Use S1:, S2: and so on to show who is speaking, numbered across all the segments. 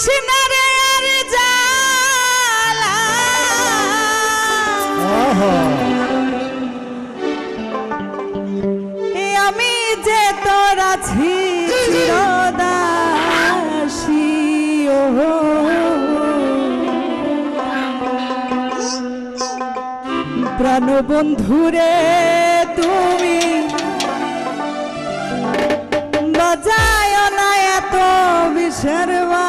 S1: কৃষ্ণারে আর জালা আমি যে তোর আছি প্রাণবন্ধুরে তুমি বজায় না এত বিসর্বা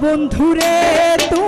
S1: বন্ধুরে তুমি